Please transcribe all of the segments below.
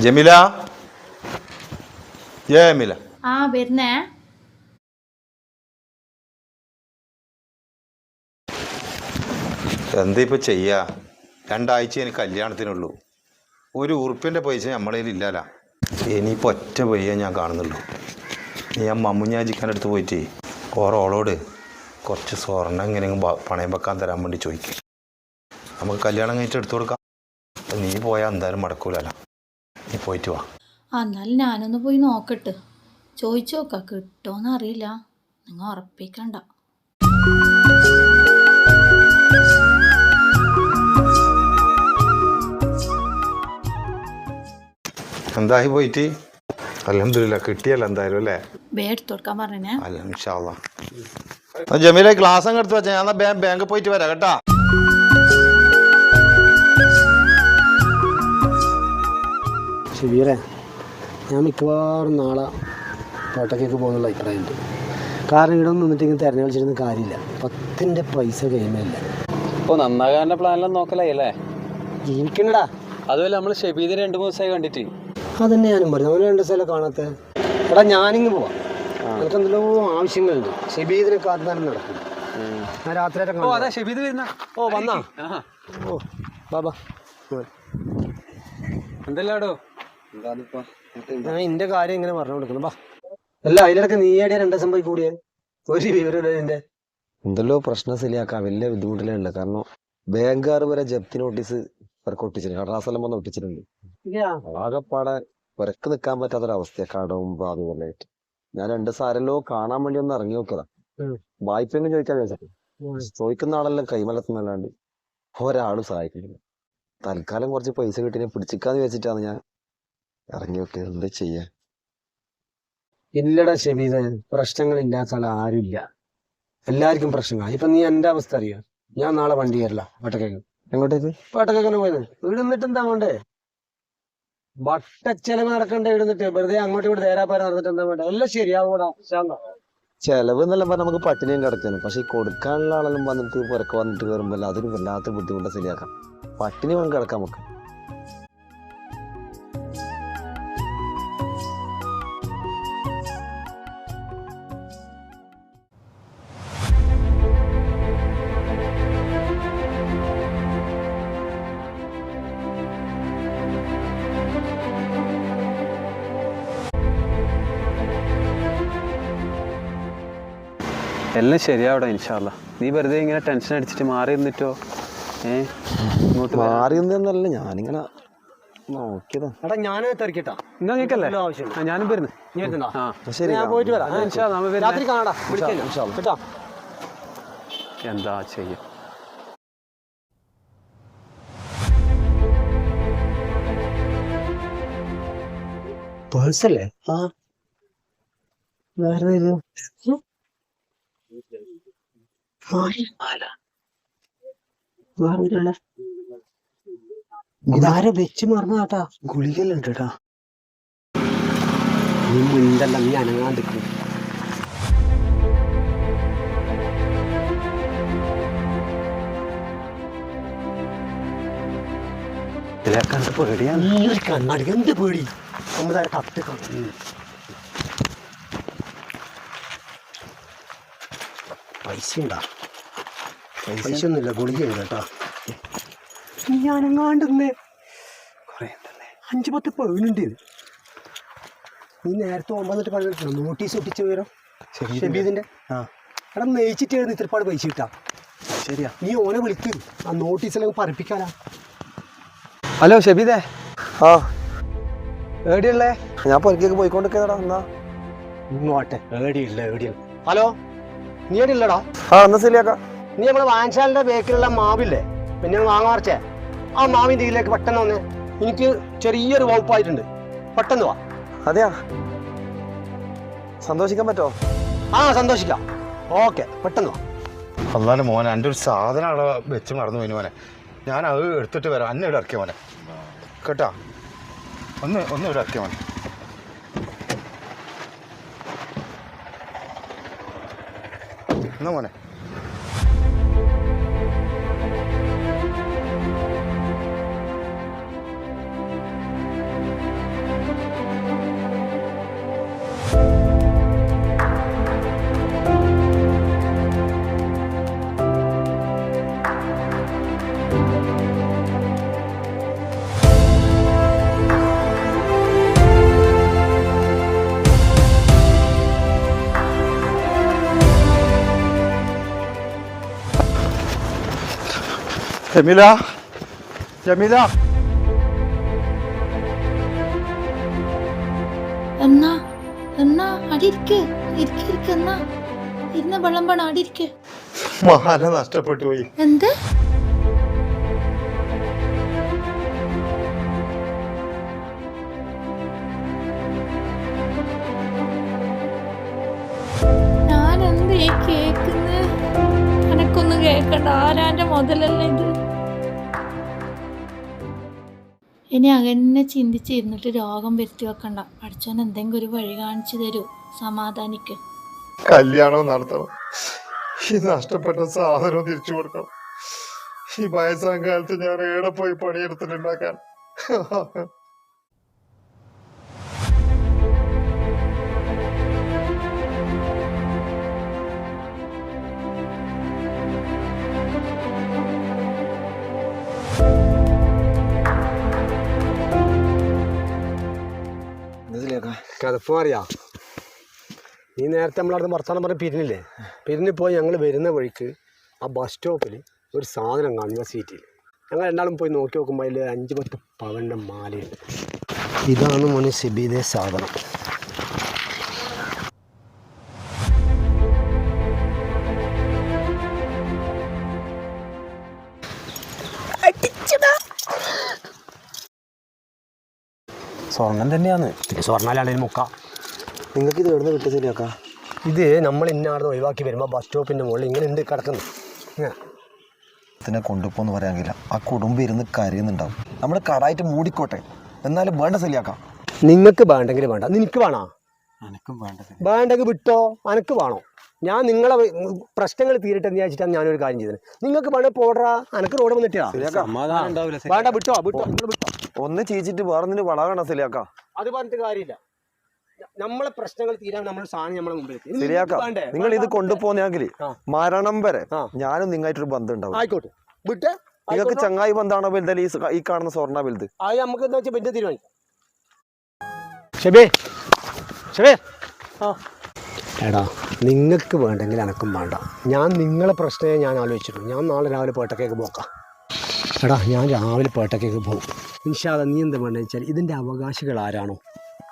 Djemila? Djemila. ആ വരുന്നേ. എന്താ ഇപ്പൊ ചെയ്യാ? രണ്ടാഴ്ച എനിക്ക് കല്യാണത്തിനുള്ളൂ. ഒരു ഉറുപ്പിന്റെ പൈസ നമ്മളതിൽ ഇല്ലല്ല ഇനിയിപ്പോൾ ഒറ്റ പയ്യ ഞാൻ കാണുന്നുള്ളൂ. ഞാൻ മമ്മുഞ്ഞാജിക്കാന്റെ അടുത്ത് പോയിട്ട് ഓറോളോട് കുറച്ച് സ്വർണം എങ്ങനെയെങ്കിലും ബ- പണയം വെക്കാൻ തരാൻ വേണ്ടി ചോദിക്കും. നമുക്ക് കല്യാണം കഴിഞ്ഞിട്ട് എടുത്തു കൊടുക്കാം. നീ പോയാൽ എന്തായാലും മടക്കൂലല്ല നീ പോയിട്ട് വാ. എന്നാലും ഞാനൊന്ന് പോയി നോക്കട്ടെ. ചോദിച്ചു നോക്കാം കിട്ടുമോന്ന് അറിയില്ല. നിങ്ങൾ ഉറപ്പിക്കണ്ട. എന്തായി പോയിട്ട്? അലഹമില്ല കിട്ടിയല്ലോ എന്തായാലും അല്ലേ? ബേ എടുത്തു കൊടുക്കാൻ പറഞ്ഞേ അല്ല ജമീലെ ക്ലാസ് അങ്ങ് എടുത്ത് വെച്ചാൽ ഞാൻ ബാങ്ക് പോയിട്ട് വരാം കേട്ടാ. ഷബീറെ ഞാൻ മിക്കവാറും നാളെ തോട്ടക്കേക്ക് പോകുന്നുള്ള അഭിപ്രായമുണ്ട് കാരണം ഇവിടെ നിന്നിട്ട് ഇങ്ങനെ തിരഞ്ഞു വിളിച്ചിരുന്ന കാര്യമില്ല. പത്തിന്റെ പൈസ കഴിയുന്നില്ല ഇപ്പോൾ നന്നാകാന്റെ പ്ലാനെല്ലാം നോക്കലായി അല്ലേ? ജീവിക്കണ്ടടാ അതുപോലെ നമ്മൾ ഷെബീദിനെ രണ്ട് മൂന്ന് ദിവസമായി കണ്ടിട്ട്. അതന്നെ ഞാനും പറഞ്ഞു അവന് രണ്ട് സ്ഥലം കാണാത്ത? എടാ ഞാനിങ്ങ് പോവാം. എനിക്ക് എന്തെല്ലോ ആവശ്യങ്ങളുണ്ട്. ഷബീദിനെ കാത്താനും നടക്കും. ഞാൻ രാത്രിയായിട്ട് ഓ അതാ ഷബീദ് വരുന്ന. ഓ വന്നാ. ഓ ബാബാ എന്തെല്ലാടോ? ഞാൻ ഇന്റെ കാര്യം ഇങ്ങനെ പറഞ്ഞു കൊടുക്കുന്നു. ബാ. അല്ല അതിലിടക്ക് നീ ഏടിയ രണ്ട് ദിവസം പോയി കൂടിയേ? ഒരു വിവരം എന്റെ എന്തല്ലോ പ്രശ്നം ശരിയാക്കാം. വലിയ ബുദ്ധിമുട്ടിലുണ്ട് കാരണം ബാങ്കുകാർ വരെ ജപ്തി നോട്ടീസ് ഇവർക്ക് ഒട്ടിച്ചിട്ടുണ്ട്. കടലാസെല്ലാം വന്ന് ഒട്ടിച്ചിട്ടുണ്ട്. ആകെപ്പാടെ പുരക്ക് നിൽക്കാൻ പറ്റാത്തൊരവസ്ഥ കടവും അതുപോലെ ഞാൻ രണ്ട് സാരല്ലോ കാണാൻ വേണ്ടി ഒന്ന് ഇറങ്ങി നോക്കതാ. വായ്പയെങ്കിലും ചോദിക്കാൻ വിചാരിച്ചു ചോദിക്കുന്ന ആളെല്ലാം കൈമലത്തുന്നല്ലാണ്ട് ഒരാളും സഹായിക്കുന്നില്ല. തൽക്കാലം കുറച്ച് പൈസ കിട്ടിനെ പിടിച്ചിക്കാന്ന് വെച്ചിട്ടാണ് ഞാൻ ഇറങ്ങി നോക്കിയത് എന്താ ചെയ്യാ ഇല്ലടാ ഷെബീദ പ്രശ്നങ്ങൾ ഇല്ലാത്ത ആൾ ആരുമില്ല. എല്ലാവർക്കും പ്രശ്നങ്ങളാണ് ഇപ്പൊ നീ എന്റെ അവസ്ഥ അറിയാം? ഞാൻ നാളെ വണ്ടി കയറില്ല വട്ടക്കേക്ക് എങ്ങോട്ടേക്ക്? വട്ടക്കേക്കനെ പോയത്? ഇവിടെ നിന്നിട്ട് എന്താ വേണ്ടേ? വട്ടച്ചെലവ് നടക്കണ്ടേ ഇവിടെ നിന്നിട്ട്? വെറുതെ അങ്ങോട്ടും ഇവിടെ തേരാപ്പാര നടന്നിട്ട് എന്താ വേണ്ട? എല്ലാം ശരിയാവൂടാ ശാന്ത. ചെലവ് എന്നല്ല പറഞ്ഞാൽ നമുക്ക് പട്ടിണിയും കിടക്കാനും പക്ഷെ കൊടുക്കാനുള്ള ആളെല്ലാം വന്നിട്ട് പുറക്ക് വന്നിട്ട് കയറുമ്പോൾ അതൊരു വല്ലാത്ത ബുദ്ധിമുട്ട് ശരിയാക്കാം. പട്ടിണി വേണം കിടക്കാം നമുക്ക്. എല്ലാം ശരിയാവടാ ഇൻഷാല്ല നീ വെറുതെ ഇങ്ങനെ ടെൻഷൻ അടിച്ചിട്ട് മാറി നിന്നിട്ടോ? ഏ? ഇങ്ങോട്ട് നിന്നല്ല ഞാനിങ്ങനെ? ആ, ഞാനും വരുന്നു. നീ വരുന്നുണ്ടോ? ആ. ശരി ഇതാരെ വെച്ച് മറന്നാട്ടാ കേട്ടാ ഗുളികല്ലുണ്ട് കേട്ടാ നീ മുണ്ടല്ല നീ അനങ്ങാണ്ടിരിക്കും ഇതിലേക്കാണ്ട് പേടിയാണ് നീ ഒരു കണ്ണാടി. എന്ത് പേടി? നമ്മുടെ കത്ത് കാണും പൈസ ഉണ്ടാ പൈസ ഒന്നുമില്ല ഗുളിക കേട്ടോ. നീ അനങ്ങാണ്ടെന്നേ അഞ്ച് പത്ത് പവനുണ്ട് നീ നേരത്തെ ഒമ്പതിട്ട് പറഞ്ഞിട്ടില്ല നോട്ടീസ് ഒട്ടിച്ച് വിവരം? ആ. എടാ നയിച്ചിട്ടായിരുന്നു ഇത്രപ്പാട് പൈസ കിട്ടാ. ശരിയാ. നീ ഓനെ വിളിക്ക്. ആ നോട്ടീസെല്ലാം പറപ്പിക്കാനാ ഹലോ ഷെബീദേ. ആ. എവിടെയുള്ളേ? ഞാൻ പുറക്കേക്ക് പോയിക്കൊണ്ടിരിക്കുന്നടാ എന്നാ. ഇങ്ങോട്ടെ. ഏടിയില്ല ഏടിയില്ല ഹലോ? നീ ഏടിയില്ലടാ ആ എന്നാ ശരിയാക്കാം. നീ നമ്മളെ വാഞ്ചാലിന്റെ ബേക്കിലുള്ള മാവില്ലേ? പിന്നെ വാങ്ങാർച്ചേ ആ മാവിന്റെ ഇതിലേക്ക് പെട്ടെന്ന് വന്നേ എനിക്ക് ചെറിയൊരു വകുപ്പായിട്ടുണ്ട്. പെട്ടെന്ന് വാ. അതെയാ? സന്തോഷിക്കാൻ പറ്റോ? ആ സന്തോഷിക്കാം. ഓക്കെ പെട്ടെന്ന് വാ. മോനെ എന്റെ ഒരു സാധനം അവിടെ വെച്ച് മറന്നു പോയി മോനെ. ഞാൻ അത് എടുത്തിട്ട് വരാം. അന്നെ ഇവിടെ ഇറക്കിയ മോനെ. കേട്ടാ? ഒന്ന് ഒന്ന് ഇവിടെ ഇറക്കിയ മോനെ. എന്നാ മോനെ? ജമീല ജമീല എന്നാ? എന്നാ? അടിയിരിക്ക്. ഇരിക്ക് ഇരിക്ക് എന്നാ? ഇരുന്ന് വെള്ളം വേണം അടി ഇരിക്ക് മാല നഷ്ടപ്പെട്ടു പോയി. എന്ത്? എനക്കൊന്നും കേക്കണ്ട. ആരാന്റെ മുതലല്ല ഇത്? ഇനി അങ്ങനെ ചിന്തിച്ചിരുന്നിട്ട് രോഗം വരുത്തി വെക്കണ്ട. പഠിച്ചോൻ എന്തെങ്കിലും ഒരു വഴി കാണിച്ചു തരൂ. സമാധാനിക്ക്. കല്യാണം നടത്തണം. ഈ നഷ്ടപ്പെട്ട സാധനം തിരിച്ചു കൊടുക്കണം. ഈ വയസ്സാം കാലത്ത് ഞാൻ ഏടെ പോയി പണിയെടുത്തിട്ടുണ്ടാക്കാൻ? കിതപ്പ് നീ ഈ നേരത്തെ നമ്മളവിടുന്ന് വർത്തമാനം പറഞ്ഞ് പിരിഞ്ഞില്ലേ? പിരിഞ്ഞ് പോയി ഞങ്ങൾ വരുന്ന വഴിക്ക് ആ ബസ് സ്റ്റോപ്പിൽ ഒരു സാധനം കാണുക സീറ്റിൽ ഞങ്ങൾ രണ്ടാളും പോയി നോക്കി നോക്കുമ്പോൾ അതിൽ അഞ്ച് പത്ത് പവന്റെ മാലയുണ്ട്. ഇതാണ് മോനെ സാധനം. സ്വർണം തന്നെയാണ്. സ്വർണാലാണെങ്കിൽ മുക്ക. നിങ്ങൾക്ക് ഇത് എവിടുന്ന് കിട്ടി ശരിയാക്ക? ഇത് നമ്മൾ ഇന്നാടുന്ന് ഒഴിവാക്കി വരുമ്പോൾ ബസ് സ്റ്റോപ്പിന്റെ മുകളിൽ ഇങ്ങനെ ഉണ്ട് കിടക്കുന്നു. ഇങ്ങനെ. ഇതിനെ കൊണ്ടുപോന്ന് പറയാമെങ്കില്ല ആ കുടുംബം ഇരുന്ന് കരയുന്നുണ്ടാവും. നമ്മൾ കടായിട്ട് മൂടിക്കോട്ടെ. എന്നാലും വേണ്ട ശരിയാക്കാം. നിങ്ങൾക്ക് വേണ്ടെങ്കിൽ വേണ്ട. നിനക്ക് വേണോ? എനക്കും വേണ്ടെങ്കിൽ വിട്ടോ? അനക്ക് വേണോ? ഞാൻ നിങ്ങളെ പ്രശ്നങ്ങൾ തീരട്ടെ എന്ന് വിചാരിച്ചിട്ടാണ് ഞാനൊരു കാര്യം ചെയ്തത്. നിങ്ങൾക്ക് വേണേ പോടാ. അനക്ക് റോഡ് വന്നിട്ടാ സമാധാനം ഉണ്ടാവില്ല വേണ്ട വിട്ടോ വിട്ടോ. നിങ്ങൾ വിട്ടോ. ഒന്ന് ചീച്ചിട്ട് വേറൊന്നിന് വളകണം ശരിയാക്കാം അത് പറഞ്ഞിട്ട് കാര്യമില്ല. നമ്മളെ പ്രശ്നങ്ങൾ തീരാൻ നമ്മൾ സാധനം നമ്മളെ മുമ്പിൽ ശരിയാക്കാം. നിങ്ങൾ ഇത് കൊണ്ടുപോന്നെങ്കിൽ മരണം വരെ ഞാനും നിങ്ങായിട്ടൊരു ബന്ധം ഉണ്ടാവും ആയിക്കോട്ടെ. വിട്ട്? നിങ്ങൾക്ക് ചങ്ങായി ബന്ധാണോ വലുത് ഈ ഈ കാണുന്ന സ്വർണ വലുത്? അത് നമുക്ക് എന്താ വെച്ചാൽ വലിയ തീരുമാനിക്കാം. ഷെബേ ഷെബേ ആ. എടാ നിങ്ങൾക്ക് വേണ്ടെങ്കിൽ എനക്കും വേണ്ട. ഞാൻ നിങ്ങളെ പ്രശ്നമേ ഞാൻ ആലോചിച്ചിട്ടുള്ളൂ. ഞാൻ നാളെ രാവിലെ പോയിട്ടൊക്കെ പോക്കാം. എടാ ഞാൻ രാവിലെ പേട്ടക്കേക്ക് പോകും നിഷാദ നീ എന്ത് വേണ്ടതെന്ന് വെച്ചാൽ ഇതിന്റെ അവകാശികൾ ആരാണോ?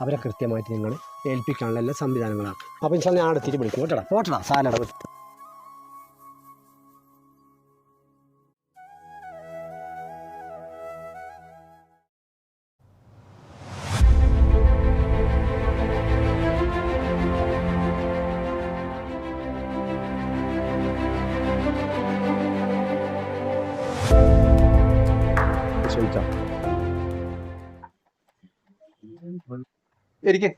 അവരെ കൃത്യമായിട്ട് നിങ്ങൾ ഏൽപ്പിക്കാനുള്ള എല്ലാ സംവിധാനങ്ങളാണ്. അപ്പോൾ ഇൻഷാ ഞാൻ അടുത്തിട്ട് വിളിക്കും. കേട്ടടാ പോട്ടടാ സാലട ചോദിക്കാം എനിക്ക്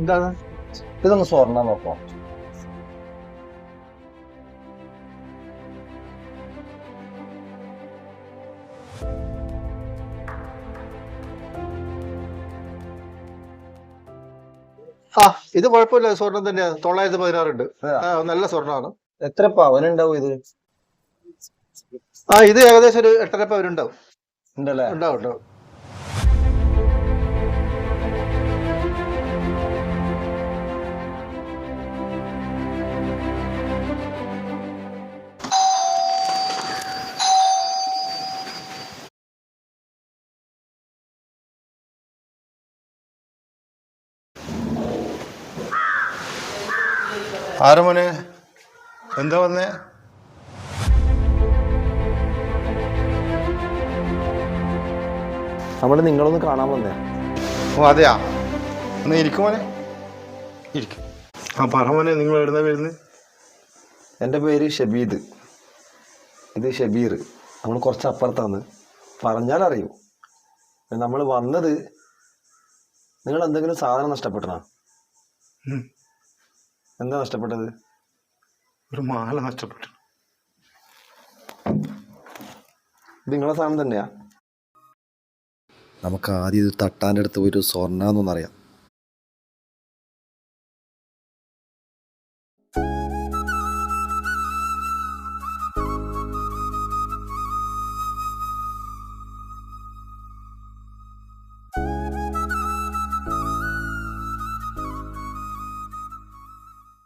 എന്താണ്? ഇതൊന്ന് സ്വർണ നോക്കോ. ആ ഇത് കുഴപ്പമില്ല. സ്വർണം തന്നെയാണ് തൊള്ളായിരത്തി പതിനാറുണ്ട്. നല്ല സ്വർണമാണ്. എത്ര പവനുണ്ടാവും ഇത്? ആ ഇത് ഏകദേശം ഒരു എട്ടര പവരുണ്ടാവും ഉണ്ടല്ലേ? ഉണ്ടാവും ഉണ്ടാവും ആരാ മോനെ? എന്താ വന്നേ? നമ്മൾ നിങ്ങളൊന്ന് കാണാൻ വന്നേ. ഓ അതെയാ? ഒന്ന് ഇരിക്കും മോനെ. ഇരിക്കും. ആ പറ മോനെ നിങ്ങൾ എവിടുന്ന വരുന്നത് എന്റെ പേര് ഷബീദ്. ഇത് ഷബീർ. നമ്മൾ കുറച്ച് അപ്പുറത്താണ്. പറഞ്ഞാൽ അറിയൂ. നമ്മൾ വന്നത് നിങ്ങൾ എന്തെങ്കിലും സാധനം നഷ്ടപ്പെട്ടണോ? എന്താ നഷ്ടപ്പെട്ടത്? ഒരു മാല നഷ്ടപ്പെട്ടു. നിങ്ങളെ സാധനം തന്നെയാ? നമുക്ക് ആദ്യം ഇത് തട്ടാന്റെ അടുത്ത് ഒരു സ്വർണന്നൊന്നറിയാം.